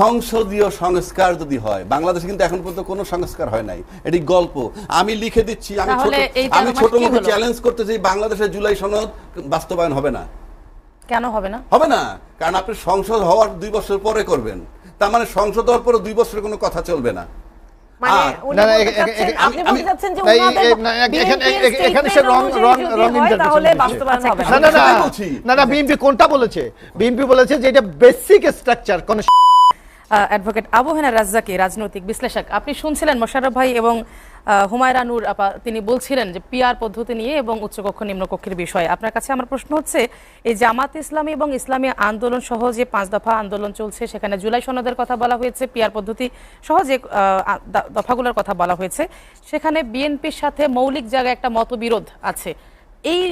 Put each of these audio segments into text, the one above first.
সংসদীয় সংস্কার যদি হয় বাংলাদেশে কিন্তু এখন পর্যন্ত কোনো সংস্কার হয় নাই। এটি গল্প। আমি লিখে দিচ্ছি আমি ছোট আমি মানে ছোট মুখে? চ্যালেঞ্জ করতেছি বাংলাদেশের জুলাই সনদ বাস্তবায়ন হবে না। কেন হবে না? হবে না। কারণ আপনি সংসদ হওয়ার দুই বছর পরে করবেন। তার মানে সংসদ হওয়ার পরে দুই বছরের কোনো কথা চলবে না। কোনটা বলেছে? বিএনপি বলেছে যে এটা বেসিক স্ট্রাকচার কোন অ্যাডভোকেট আবু হেনা রাজ্জাকি, রাজনৈতিক বিশ্লেষক। আপনি শুনছিলেন মোশাররফ ভাই এবং হুমায়রা নূর আপা, তিনি বলছিলেন যে পিআর পদ্ধতি নিয়ে এবং উচ্চকক্ষ নিম্নকক্ষের বিষয়ে। আপনার কাছে আমার প্রশ্ন হচ্ছে, এই জামাত ইসলামী এবং ইসলামী আন্দোলন সহ যে পাঁচ দফা আন্দোলন চলছে, সেখানে জুলাই সনদের কথা বলা হয়েছে পিআর পদ্ধতি সহ যে দফাগুলোর কথা বলা হয়েছে, সেখানে বিএনপির সাথে মৌলিক জায়গায় একটা মতবিরোধ আছে। এই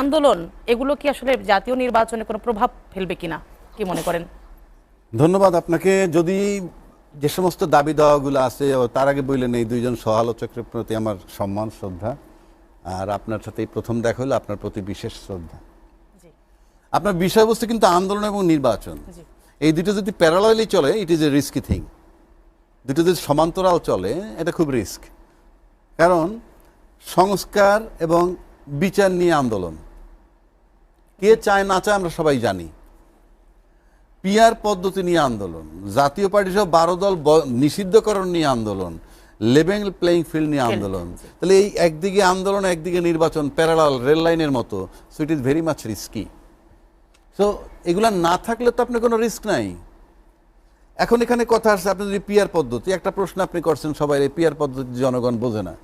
আন্দোলন, এগুলো কি আসলে জাতীয় নির্বাচনে কোনো প্রভাব ফেলবে কিনা? কি মনে করেন? ধন্যবাদ আপনাকে। যদি যে সমস্ত দাবি দাওয়াগুলো আছে তার আগে বললেন এই দুইজন সহালোচকের প্রতি আমার সম্মান শ্রদ্ধা। আর আপনার সাথে প্রথম দেখা হলো আপনার প্রতি বিশেষ শ্রদ্ধা। আপনার বিষয়বস্তু কিন্তু আন্দোলন এবং নির্বাচন। এই দুটো যদি প্যারালালি চলে it is a risky thing দুটো যদি সমান্তরাল চলে এটা খুব রিস্ক কারণ সংস্কার এবং বিচার নিয়ে আন্দোলন। কে চায় না চায় আমরা সবাই জানি। পিয়ার পদ্ধতি নিয়ে আন্দোলন জাতীয় পার্টি সহ বারো দল নিষিদ্ধকরণ নিয়ে আন্দোলন লেভেল প্লেইং ফিল্ড নিয়ে আন্দোলন। তাহলে এই একদিকে আন্দোলন একদিকে নির্বাচন প্যারালাল রেল লাইনের মতো so it is very much risky so এগুলা না থাকলে তো আপনার কোনো রিস্ক নাই। এখন এখানে কথা আসছে আপনি যদি পিয়ার পদ্ধতি একটা প্রশ্ন আপনি করছেন সবাই এই পিয়ার পদ্ধতি জনগণ বোঝে না।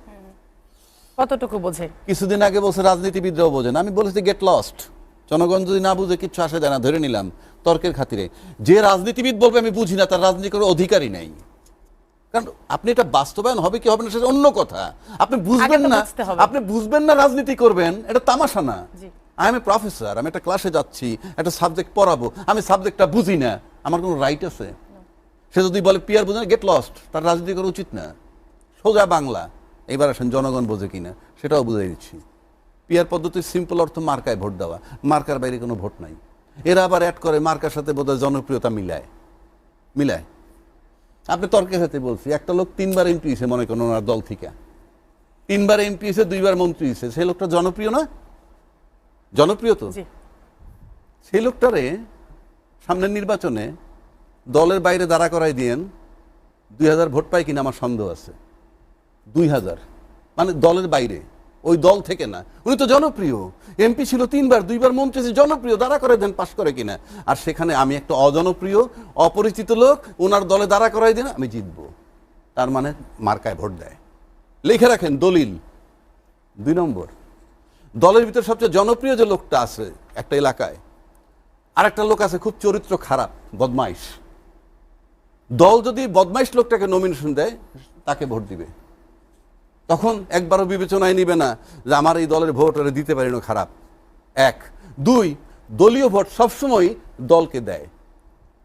কতটুকু বোঝে? কিছুদিন আগে বলছে রাজনীতিবিদরাও বোঝেন আমি বলেছি গেট লস্ট জনগণ যদি না বুঝে কিচ্ছু আসে যায় না ধরে নিলাম তর্কের খাতিরে। যে রাজনীতিবিদ বলবে আমি বুঝি না তার রাজনীতি করার অধিকারই নেই। কারণ আপনি এটা বাস্তবায়ন হবে কি হবে না সেটা অন্য কথা। আপনি বুঝবেন না আপনি বুঝবেন না রাজনীতি করবেন এটা তামাশা না। আই এম এ প্রফেসর আমি একটা ক্লাসে যাচ্ছি একটা সাবজেক্ট পড়াবো আমি সাবজেক্টটা বুঝি না। আমার কোনো রাইট আছে? সে যদি বলে পিয়ার বুঝে না গেট লস্ট তার রাজনীতি করা উচিত না। সোজা বাংলা। এবার আসেন জনগণ বোঝে কিনা সেটাও বুঝাই দিচ্ছি। পিয়ার পদ্ধতির সিম্পল অর্থ মার্কায় ভোট দেওয়া। মার্কার বাইরে কোনো ভোট নাই। এরা আবার অ্যাড করে মার্কার সাথে বোধহয় জনপ্রিয়তা মিলায়। মিলায়। আপনি তর্কের সাথে বলছি একটা লোক তিনবার এমপি হয়েছে মনে করেন ওনার দল থেকে। তিনবার এমপি হয়েছে দুইবার মন্ত্রী হয়েছে। সেই লোকটা জনপ্রিয় না? জনপ্রিয় তো? সেই লোকটারে সামনের নির্বাচনে দলের বাইরে দাঁড়া করাই দিয়েন দুই হাজার ভোট পায় কিনা আমার সন্দেহ আছে। দুই হাজার। মানে দলের বাইরে। ওই দল থেকে না। উনি তো জনপ্রিয়। এমপি ছিল তিনবার দুইবার মন্ত্রী ছিল, জনপ্রিয় দাঁড়া করে দেন পাশ করে কিনা। আর সেখানে আমি একটা অজনপ্রিয় অপরিচিত লোক ওনার দলে দাঁড়া করাই দেন আমি জিতবো। তার মানে মার্কায় ভোট দেয়। লিখে রাখেন দলিল। দুই নম্বর। দলের ভিতর সবচেয়ে জনপ্রিয় যে লোকটা আছে একটা এলাকায় আরেকটা লোক আছে খুব চরিত্র খারাপ বদমাইশ। দল যদি বদমাইশ লোকটাকে নমিনেশন দেয় তাকে ভোট দিবে। তখন একবারও বিবেচনায় নিবে না যে আমার এই দলের ভোট ওরা দিতে পারি না খারাপ। এক। দুই দলীয় ভোট সবসময় দলকে দেয়।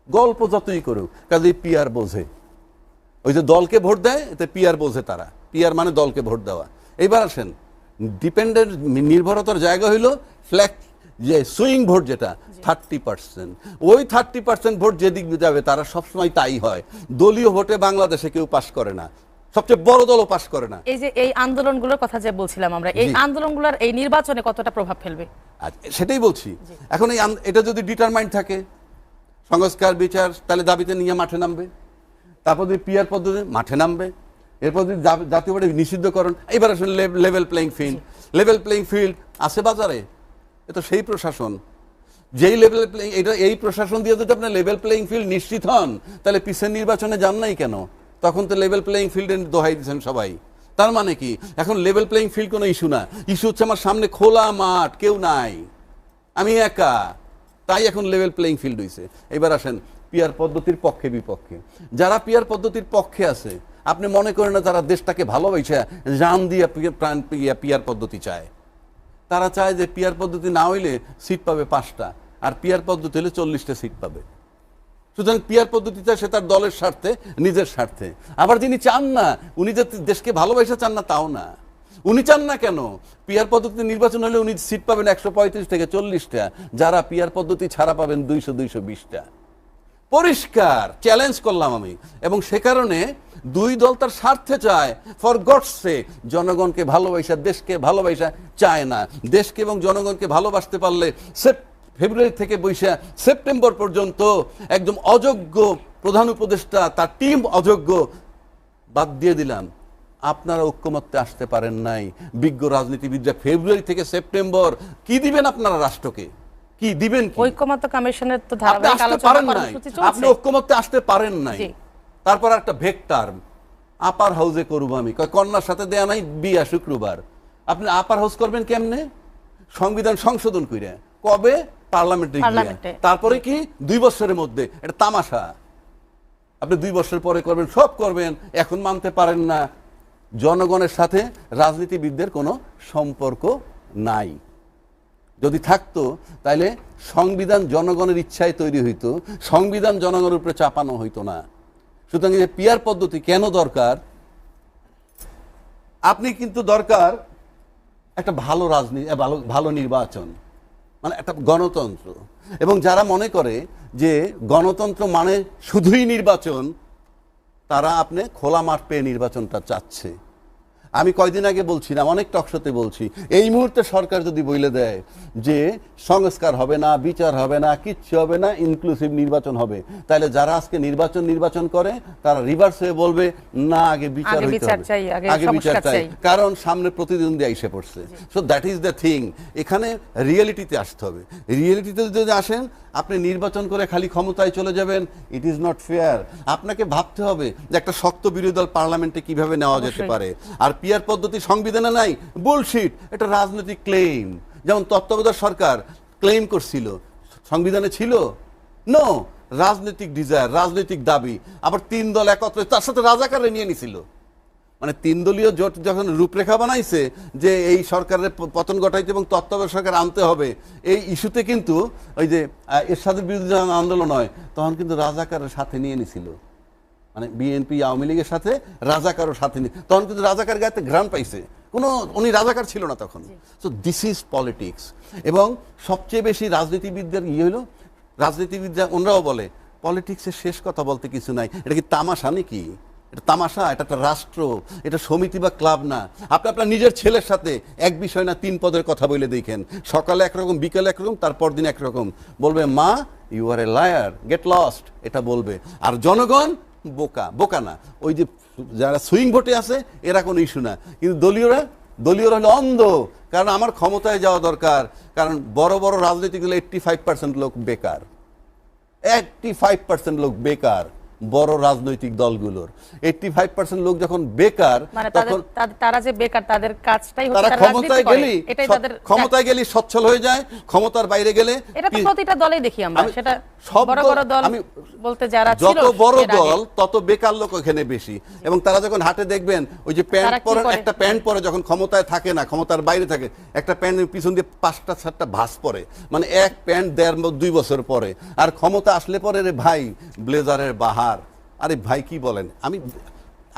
গল্প যতই করুক কাজে পিয়ার বোঝে। ওই যে দলকে ভোট দেয় এতে পিয়ার বোঝে তারা। পিয়ার মানে দলকে ভোট দেওয়া। এইবার আসেন ডিপেন্ডেন্ট নির্ভরতার জায়গা হইল ফ্ল্যাগ যে সুইং ভোট যেটা থার্টি পার্সেন্ট। ওই থার্টি পার্সেন্ট ভোট যেদিক যাবে তারা সবসময় তাই হয়। দলীয় ভোটে বাংলাদেশে কেউ পাশ করে না। সবচেয়ে বড় দলও পাশ করে না। এই যে এই আন্দোলনগুলোর কথা যে বলছিলাম আমরা এই আন্দোলনগুলোর এই নির্বাচনে কতটা প্রভাব ফেলবে? সেটাই বলছি। এখন এই এটা যদি ডিটারমাইন্ড থাকে সংস্কার বিচার তাহলে দাবিতে নিয়ে মাঠে নামবে। তারপর যদি পিয়ার পদ্ধতি মাঠে নামবে। এরপর যদি জাতীয় পার্টি নিষিদ্ধকরণ এবার আসলে level playing field level playing field আছে বাজারে এ তো সেই প্রশাসন। যেই লেভেল প্লেইং এটা এই প্রশাসন দিয়ে যদি আপনার লেভেল প্লেইং ফিল্ড নিশ্চিত হন তাহলে পিসের নির্বাচনে যান নাই কেন? তখন তো লেভেল প্লেইং ফিল্ডে দোহাই দিচ্ছেন সবাই। তার মানে কি? এখন লেভেল প্লেইং ফিল্ড কোনো ইস্যু না। ইস্যু হচ্ছে আমার সামনে খোলা মাঠ, কেউ নাই। আমি একা। তাই এখন লেভেল প্লেইং ফিল্ড হইছে। এবার আসেন পিয়ার পদ্ধতির পক্ষে বিপক্ষে। যারা পিয়ার পদ্ধতির পক্ষে আছে, আপনি মনে করেন না তারা দেশটাকে ভালোবাসে, জান দিয়ে প্রাণ পিয়া- পিয়ার পদ্ধতি চায়। তারা চায় যে পিয়ার পদ্ধতি না হইলে সিট পাবে পাঁচটা। আর পিয়ার পদ্ধতি হলে চল্লিশটা সিট পাবে। সুতরাং পিয়ার পদ্ধতিটা সে তার দলের স্বার্থে, নিজের স্বার্থে। আবার যিনি চান না, উনি যে দেশকে ভালোবাসা চান না, তাও না। উনি চান না কেন? পিয়ার পদ্ধতি নির্বাচন হলে উনি সিট পাবেন একশো পঁয়ত্রিশ থেকে চল্লিশটা। যারা পিয়ার পদ্ধতি ছাড়া পাবেন দুইশো দুইশো বিশটা। পরিষ্কার চ্যালেঞ্জ করলাম আমি। এবং সে কারণে দুই দল তার স্বার্থে চায়। ফর গডসে জনগণকে ভালোবাসা, দেশকে ভালোবাসা চায় না। দেশকে এবং জনগণকে ভালোবাসতে পারলে সেপ ফেব্রুয়ারি থেকে বৈশা সেপ্টেম্বর পর্যন্ত একদম অযোগ্য প্রধান উপদেষ্টা তার টিম অযোগ্য বাদ দিয়ে দিলাম। আপনারা ঐক্যমত্যে আসতে পারেন নাই। বিজ্ঞ রাজনীতিবিদরা ফেব্রুয়ারি থেকে সেপ্টেম্বর কি দিবেন আপনারা রাষ্ট্রকে? কি দিবেন ঐক্যমত্য কমিশনের তো ধারাবাহিক আলোচনা নাই। আপনি ঐক্যমত্যে আসতে পারেন নাই। তারপর একটা ভেক্টার আপার হাউসে করব আমি। কন্যার সাথে দেয়া নাই বিয়া শুক্রবার। আপনি আপার হাউস করবেন কেমনে? সংবিধান সংশোধন কইরা। কবে? পার্লামেন্টে তারপরে কি? দুই বছরের মধ্যে। এটা তামাশা। আপনি দুই বছর পরে করবেন সব করবেন এখন মানতে পারেন না। জনগণের সাথে রাজনীতিবিদদের কোনো সম্পর্ক নাই। যদি থাকতো তাহলে সংবিধান জনগণের ইচ্ছায় তৈরি হইতো সংবিধান জনগণের উপরে চাপানো হইতো না। সুতরাং এই যে পিয়ার পদ্ধতি কেন দরকার? আপনি কিন্তু দরকার একটা ভালো রাজনীতি ভালো ভালো নির্বাচন। মানে একটা গণতন্ত্র। এবং যারা মনে করে যে গণতন্ত্র মানে শুধুই নির্বাচন, তারা আপনি খোলা মাঠ পেয়ে নির্বাচনটা চাচ্ছে। আমি কয়দিন আগে বলছিলাম অনেক টকশোতে বলছি এই মুহূর্তে সরকার যদি বলে দেয় যে সংস্কার হবে না বিচার হবে না কিচ্ছু হবে না ইনক্লুসিভ নির্বাচন হবে তাহলে যারা আজকে নির্বাচন নির্বাচন করে তারা রিভার্স হয়ে বলবে না আগে বিচার হইতে হবে। আগে বিচার চাই চাই। কারণ সামনে প্রতিদ্বন্দ্বী এসে পড়ছে। So that is the thing এখানে রিয়েলিটিতে আসতে হবে। রিয়েলিটিতে যদি আসেন আপনি নির্বাচন করে খালি ক্ষমতায় চলে যাবেন ইট ইজ নট ফেয়ার আপনাকে ভাবতে হবে যে একটা শক্ত বিরোধী দল পার্লামেন্টে কীভাবে নেওয়া যেতে পারে। আর পিয়ার পদ্ধতি সংবিধানে নাই বুলশিট এটা রাজনৈতিক ক্লেম যেমন তত্ত্বাবধায়ক সরকার ক্লেম করছিল সংবিধানে ছিল? নো রাজনৈতিক ডিজায়ার রাজনৈতিক দাবি। আবার তিন দল একত্রে তার সাথে রাজাকারে নিয়ে নিছিল। মানে তিন দলীয় জোট যখন রূপরেখা বানাইছে যে এই সরকারের পতন ঘটাইতে এবং তত্ত্বাবধায়ক সরকার আনতে হবে এই ইস্যুতে কিন্তু ওই যে আহ, এরশাদের বিরুদ্ধে আন্দোলন হয় তখন কিন্তু রাজাকারের সাথে নিয়ে নিছিল। মানে বিএনপি আওয়ামী লীগের সাথে রাজাকারও সাথে নিয়ে তখন কিন্তু রাজাকার গায়েতে ঘ্রাণ পাইছে। কোনো উনি রাজাকার ছিল না তখন। সো দিস ইজ পলিটিক্স এবং সবচেয়ে বেশি রাজনীতিবিদদের ইয়ে হলো রাজনীতিবিদরা ওনারাও বলে পলিটিক্সের শেষ কথা বলতে কিছু নাই। এটা কি তামাশা নাকি? এটা তামাশা? এটা একটা রাষ্ট্র। এটা সমিতি বা ক্লাব না। আপনি আপনার নিজের ছেলের সাথে এক বিষয় না তিন পদের কথা বলে দেখেন। সকালে একরকম বিকেলে একরকম তারপর দিন একরকম। বলবে মা you are a liar get lost এটা বলবে। আর জনগণ বোকা বোকা না। ওই যে যারা সুইং ভোটে আছে, এরা কোনো ইস্যু না। কিন্তু দলীয়রা দলীয়রা হলো অন্ধ। কারণ আমার ক্ষমতায় যাওয়া দরকার। কারণ বড় বড় রাজনীতিগুলো এইট্টি ফাইভ পার্সেন্ট লোক বেকার। এইটটি ফাইভ পার্সেন্ট লোক বেকার। বড় রাজনৈতিক দলগুলোর। এইটটি ফাইভ পার্সেন্ট লোক যখন বেকার মানে তখন তারা যে বেকার তাদের কাজটাই তারা ক্ষমতায় তাদের ক্ষমতায় গেলেই সচ্ছল হয়ে যায় ক্ষমতার বাইরে গেলে এটা তো প্রতিটা দলেই দেখি আমরা সেটা সব বড় বড় দল আমি- বলতে যারা যত বড় দল তত বেকার লোক ওখানে বেশি। এবং তারা যখন হাটে দেখবেন ওই যে প্যান্ট পরে একটা প্যান্ট পরে যখন ক্ষমতায় থাকে না ক্ষমতার বাইরে থাকে একটা প্যান্টের পিছন দিয়ে পাঁচটা সাতটা ভাস পরে মানে এক প্যান্ট দেড় দুই বছর পরে। আর ক্ষমতা আসলে পরে রে ভাই ব্লেজারের বাহার। আরে ভাই কি বলেন? আমি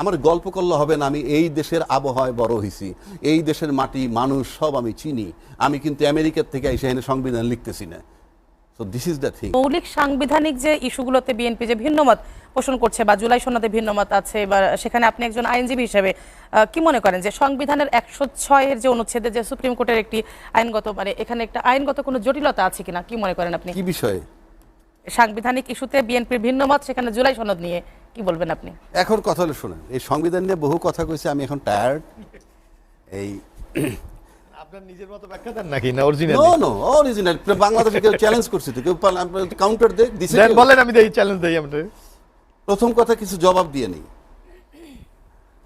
আমার গল্প করলে হবে না আমি এই দেশের আবহাওয়ায় বড় হয়েছি এই দেশের মাটি মানুষ সব আমি চিনি। আমি কিন্তু আমেরিকার থেকে এসে এখানে সংবিধান লিখতেছি না। So this is the thing মৌলিক সাংবিধানিক যে ইস্যুগুলোতে বিএনপি যে ভিন্নমত পোষণ করছে বা জুলাই সনদে ভিন্নমত আছে বা সেখানে আপনি একজন আইনজীবী হিসেবে কি মনে করেন যে সংবিধানের একশো ছয়ের যে অনুচ্ছেদে যে সুপ্রিম কোর্টের একটি আইনগত মানে এখানে একটা আইনগত কোনো জটিলতা আছে কিনা? কি মনে করেন আপনি? কি বিষয়ে? সাংবিধানিক ইস্যুতে বিএনপির ভিন্নমত সেখানে জুলাই সনদ নিয়ে কি বলবেন আপনি? এখন কথা হলো শোনেন এই সংবিধান নিয়ে বহু কথা কইছে আমি এখন টায়ার্ড এই আপনার নিজের মতো ব্যাখ্যা দেন নাকি না অরিজিনাল নো নো অরিজিনাল বাংলাদেশে কেউ চ্যালেঞ্জ করছে তো কেউ কাউন্টার দেখ দিছে দেন বলেন আমি দেই চ্যালেঞ্জ দেই আমরা প্রথম কথা কিছু জবাব দিয়ে নেই।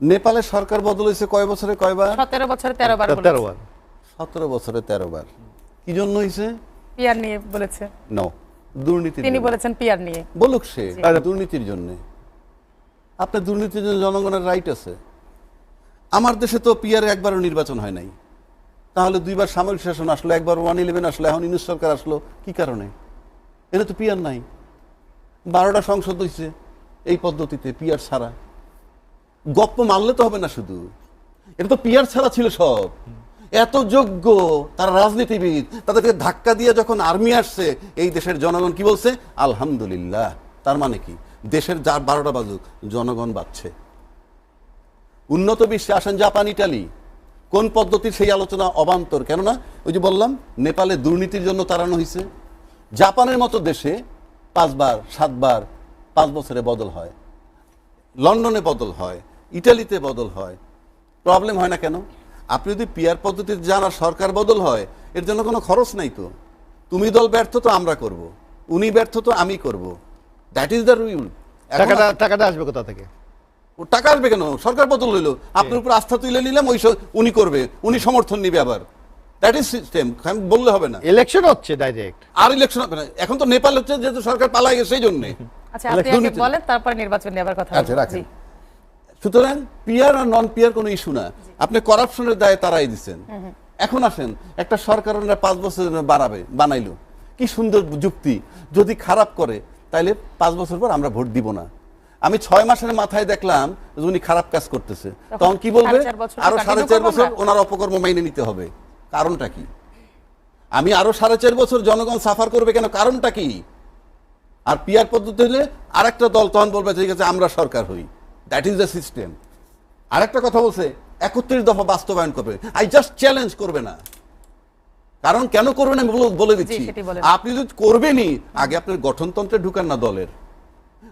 নেপালের সরকার বদল হয়েছে কয় বছরে কয়বার? সতেরো বছরে তেরো বার তেরো বার। সতেরো বছরে তেরো বার। কি জন্য হয়েছে? পিয়ার নিয়ে বলেছে। নো দুর্নীতি তিনি বলেছেন পিয়ার নিয়ে। বলুক সে দুর্নীতির জন্য। আপনার দুর্নীতির জন্য জনগণের রাইট আছে। আমার দেশে তো পিয়ারে একবারও নির্বাচন হয় নাই। তাহলে দুইবার সামরিক শাসন আসলো একবার ওয়ান ইলেভেন আসলো এখন ইউনুস সরকার আসলো কি কারণে? এটা তো পিয়ার নাই। বারোটা সংসদ হয়েছে এই পদ্ধতিতে পিয়ার ছাড়া। গপ্প মানলে তো হবে না শুধু। এটা তো পিয়ার ছাড়া ছিল সব। এত যোগ্য তারা রাজনীতিবিদ, তাদেরকে ধাক্কা দিয়ে যখন আর্মি আসছে, এই দেশের জনগণ কি বলছে? আলহামদুলিল্লাহ। তার মানে কি? দেশের যার বারোটা বাজুক, জনগণ বাড়ছে। উন্নত বিশ্বে আসেন জাপান, ইটালি। কোন পদ্ধতির সেই আলোচনা অবান্তর? কেননা, ওই যে বললাম, নেপালে দুর্নীতির জন্য তাড়ানো হয়েছে জাপানের মতো দেশে পাঁচবার, সাতবার, পাঁচ বছরে বদল হয়। লন্ডনে বদল হয়, ইটালিতে বদল হয়। প্রবলেম হয় না কেন? আপনি যদি পিয়ার পদ্ধতিতে যান আর সরকার বদল হয় এর জন্য কোনো খরচ নাই তো। তুমি দল ব্যর্থ তো আমরা করব। উনি ব্যর্থ তো আমি করব। দ্যাট ইজ দ্য রুল টাকাটা টাকাটা আসবে কোথা থেকে? ও টাকা আসবে কেন? সরকার বদল হইল। আপনার উপর আস্থা তুলে নিলাম ওই উনি করবে। উনি সমর্থন নিবে আবার। দ্যাট ইজ সিস্টেম বললে হবে না। ইলেকশন হচ্ছে ডাইরেক্ট আর ইলেকশন হবে না। এখন তো নেপাল হচ্ছে যেহেতু সরকার পালাই গেছে সেই জন্যে। আচ্ছা আপনি বলেন তারপর নির্বাচন নিয়ে আবার কথা আচ্ছা। সুতরাং পিয়ার আর নন পিয়ার কোনো ইস্যু না। আপনি করাপশনের দায়ে তারাই দিচ্ছেন এখন আসেন একটা সরকার ওনারা পাঁচ বছর জন্য বাড়াবে বানাইলো। কি সুন্দর যুক্তি। যদি খারাপ করে তাইলে পাঁচ বছর পর আমরা ভোট দিব না। আমি ছয় মাসের মাথায় দেখলাম যে উনি খারাপ কাজ করতেছে। তখন কি বলবে? আরও সাড়ে চার বছর ওনার অপকর্ম মাইনে নিতে হবে। কারণটা কি? আমি আরও সাড়ে চার বছর জনগণ সাফার করবে কেন? কারণটা কি? আর পিয়ার পদ্ধতি হলে আরেকটা দল তখন বলবে ঠিক আছে আমরা সরকার হই। দ্যাট ইজ দ্য সিস্টেম আরেকটা কথা বলছে একত্রিশ দফা বাস্তবায়ন করবে। আই জাস্ট চ্যালেঞ্জ করবে না। কারণ কেন করবেন আমি বলে- দিচ্ছি। আপনি যদি করবেনই আগে আপনার গঠনতন্ত্রে ঢুকান না দলের।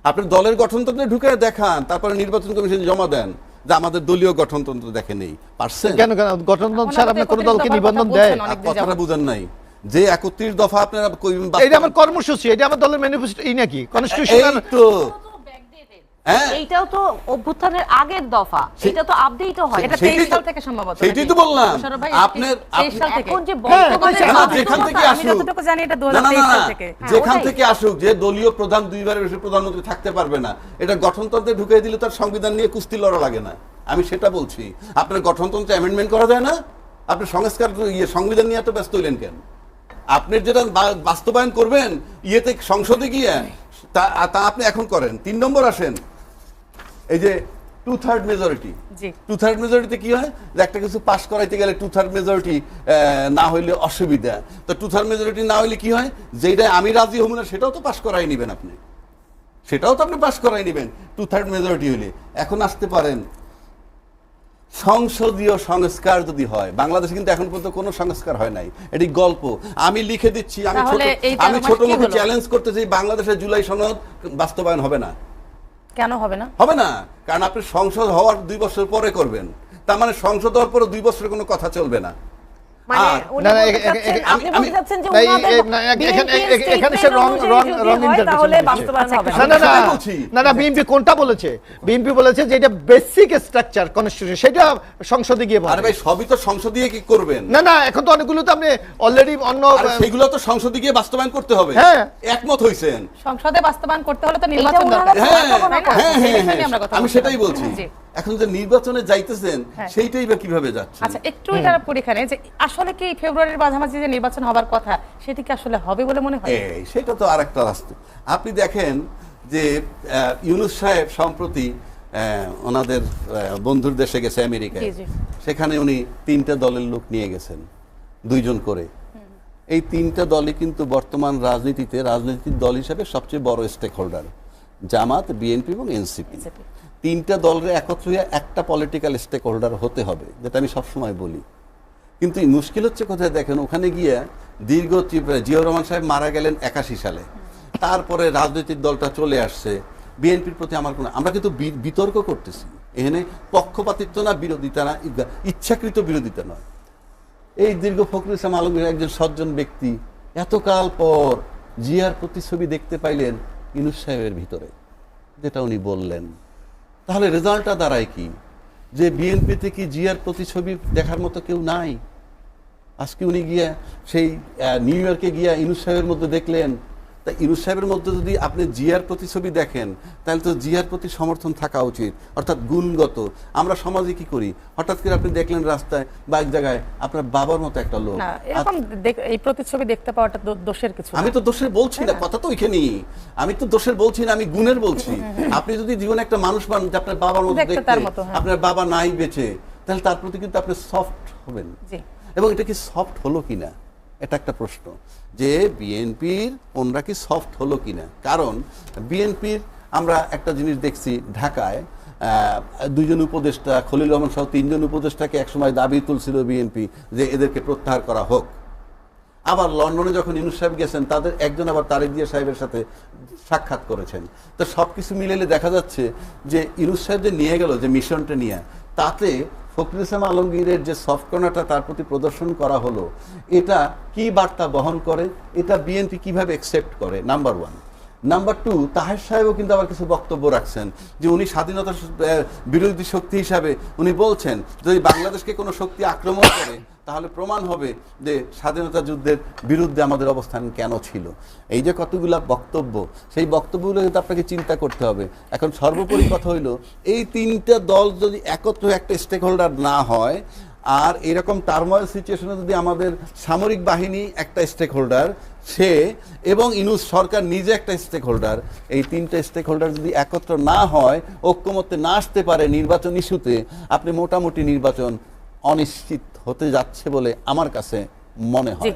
আপনার দলের গঠনতন্ত্রে ঢুকে দেখান তারপরে নির্বাচন কমিশন জমা দেন যে আমাদের দলীয় গঠনতন্ত্র দেখে নেই। পারছেন? কেন কেন গঠনতন্ত্র ছাড়া আপনার কোনো দলকে নিবন্ধন দেয়? কথাটা বুঝেন নাই। যে একত্রিশ দফা আপনারা কই- এটা আমার কর্মসূচি এটা আমার দলের ম্যানিফেস্টো এই নাকি? কনস্টিটিউশন তো। হ্যাঁ এইটাও তো অভ্যুত্থানের আগের দফা। এটা তো আপডেটও হয়। এটা 23 সাল থেকে সম্ভবত সেইটাই তো বললাম। আপনার- 23 সাল থেকে। যে বর্তমানে বলছেন, না, আমি যেখান থেকে আসুক। যতটুকু জানি এটা না, না, না, 2023 সাল থেকে। হ্যাঁ, যেখান থেকে আসুক যে দলীয় প্রধান দুইবারের বেশি প্রধানমন্ত্রী থাকতে পারবে না এটা গঠনতন্ত্রে ঢুকিয়ে দিলে তার সংবিধান নিয়ে কুস্তি লড়া লাগে না। আমি সেটা বলছি। আপনার গঠনতন্ত্রে অ্যামেন্ডমেন্ট করা যায় না? আপনি সংস্কার ইয়ে সংবিধান নিয়ে এত ব্যস্ত হইলেন কেন? আপনি যেটা বাস্তবায়ন করবেন ইয়েতে সংসদে গিয়ে তা আপনি এখন করেন। তিন নম্বর আসেন। এই যে two third majority two third majority কি হয়? একটা কিছু পাস করাইতে গেলে টু থার্ড মেজরিটি না হইলে অসুবিধা। তো টু থার্ড মেজরিটি না হইলে কি হয়? যেটা আমি রাজি হব না সেটাও তো পাস করাই নেবেন আপনি। সেটাও তো আপনি পাস করাই নেবেন টু থার্ড মেজরিটি হইলে। এখন আসতে পারেন। সংসদীয় সংস্কার যদি হয় বাংলাদেশে কিন্তু এখন পর্যন্ত কোনো সংস্কার হয় নাই। এটি গল্প। আমি লিখে দিচ্ছি আমি ছোট আমি ছোট মুখে? চ্যালেঞ্জ করতেছি বাংলাদেশের জুলাই সনদ বাস্তবায়ন হবে না। কেন হবে না? হবে না, কারণ আপনি সংসদ হওয়ার দুই বছর পরে করবেন। তার মানে সংসদ হওয়ার পরে দুই বছরের কোনো কথা চলবে না। কোনটা বলেছে? বিএনপি বলেছে যে এটা বেসিক স্ট্রাকচার কনস্টিটিউশন সেটা সংসদে গিয়ে আরে ভাই সবই তো কি করবেন? না না এখন তো অনেকগুলো তো আপনি অলরেডি অন্য আর সেগুলো তো সংসদে গিয়ে বাস্তবায়ন করতে হবে। হ্যাঁ। একমত হইছেন। সংসদে বাস্তবায়ন করতে হলে তো নির্বাচন দরকার। হ্যাঁ? হ্যাঁ হ্যাঁ আমি সেটাই বলছি। এখন যে নির্বাচনে যাইতেছেন হ্যাঁ। সেইটাই বা কীভাবে যাচ্ছে? আচ্ছা একটু এটা পড়ি এখানে যে আসলে কি ফেব্রুয়ারির মাঝামাঝি যে নির্বাচন হবার কথা সেটি কি আসলে হবে বলে মনে হয়? এই সেটা তো আরেকটা রাস্তা। আপনি দেখেন যে ইউনুস সাহেব সম্প্রতি ওনাদের বন্ধুর দেশে গেছে আমেরিকায়। সেখানে উনি তিনটা দলের লোক নিয়ে গেছেন দুইজন করে। এই তিনটা দলই কিন্তু বর্তমান রাজনীতিতে রাজনৈতিক দল হিসাবে সবচেয়ে বড় স্টেক হোল্ডার জামাত বিএনপি এবং এনসিপি। তিনটা দলের একত্র হয়ে একটা পলিটিক্যাল স্টেক হোল্ডার হতে হবে, যেটা আমি সবসময় বলি। কিন্তু মুশকিল হচ্ছে কোথায় দেখেন? ওখানে গিয়ে দীর্ঘ জিয়াউর রহমান সাহেব মারা গেলেন একাশি সালে। তারপরে রাজনৈতিক দলটা চলে আসছে। বিএনপির প্রতি আমার কোনো আমরা কিন্তু বিতর্ক করতেছি। এখানে পক্ষপাতিত্ব না, বিরোধিতা না ইচ্ছাকৃত বিরোধিতা নয়। এই দীর্ঘ ফখরুল ইসলাম আলমগীর একজন সজ্জন ব্যক্তি, এতকাল পর জিয়ার প্রতিচ্ছবি দেখতে পাইলেন ইনুস সাহেবের ভিতরে, যেটা উনি বললেন। তাহলে রেজাল্টটা দাঁড়ায় কি? যে বিএনপিতে কি জিয়ার প্রতিছবি দেখার মতো কেউ নাই। আজকে উনি গিয়া সেই নিউ ইয়র্কে গিয়া ইনুস মধ্যে দেখলেন তা ইনুস সাহেবের মধ্যে যদি আপনি জিয়ার প্রতিচ্ছবি দেখেন তাহলে তো জিয়ার প্রতি সমর্থন থাকা উচিত। অর্থাৎ গুণগত। আমরা সমাজে কি করি? হঠাৎ করে আপনি দেখলেন রাস্তায় বা এক জায়গায় আপনার বাবার মতো একটা লোক। এরকম এই প্রতিচ্ছবি দেখতে পাওয়াটা দোষের কিছু আমি তো দোষের বলছি না কথা তো ওইখানেই। আমি তো দোষের বলছি না আমি গুণের বলছি। আপনি যদি জীবনে একটা মানুষ পান যে আপনার বাবার মতো দেখতে হ্যাঁ। আপনার বাবা নাই বেঁচে তাহলে তার প্রতি কিন্তু আপনি সফট হবেন। এবং এটা কি সফট হলো কিনা? এটা একটা প্রশ্ন যে বিএনপির ওনরা কি সফট হলো কিনা? কারণ বিএনপির আমরা একটা জিনিস দেখছি ঢাকায় দুইজন উপদেষ্টা খলিল রহমান সহ তিনজন উপদেষ্টাকে একসময় দাবি তুলছিল বিএনপি যে এদেরকে প্রত্যাহার করা হোক। আবার লন্ডনে যখন ইউনুস সাহেব গেছেন, তাদের একজন আবার তারেক সাহেবের সাথে সাক্ষাৎ করেছেন। তো সব কিছু মিলেলে দেখা যাচ্ছে যে ইউনুস সাহেব যে নিয়ে গেল, যে মিশনটা নিয়ে, তাতে ফখরুল ইসলাম আলমগীরের যে সফকনাটা তার প্রতি প্রদর্শন করা হলো, এটা কি বার্তা বহন করে? এটা বিএনপি কীভাবে একসেপ্ট করে? Number one number two Taher সাহেবও কিন্তু আবার কিছু বক্তব্য রাখছেন যে উনি স্বাধীনতা বিরোধী শক্তি হিসাবে উনি বলছেন, যদি বাংলাদেশকে কোনো শক্তি আক্রমণ করে তাহলে প্রমাণ হবে যে স্বাধীনতা যুদ্ধের বিরুদ্ধে আমাদের অবস্থান কেন ছিল। এই যে কতগুলা বক্তব্য, সেই বক্তব্যগুলো কিন্তু আপনাকে চিন্তা করতে হবে। এখন সর্বোপরি কথা হইল, এই তিনটা দল যদি একত্র একটা স্টেক হোল্ডার না হয়, আর এরকম টার্ময়েল সিচুয়েশনে যদি আমাদের সামরিক বাহিনী একটা স্টেক হোল্ডার সে এবং ইনুস সরকার নিজে একটা স্টেক হোল্ডার এই তিনটা স্টেক হোল্ডার যদি একত্র না হয়, ঐক্যমত্যে না আসতে পারে নির্বাচন ইস্যুতে আপনি মোটামুটি নির্বাচন অনিশ্চিত। হতে যাচ্ছে বলে আমার কাছে মনে হয়।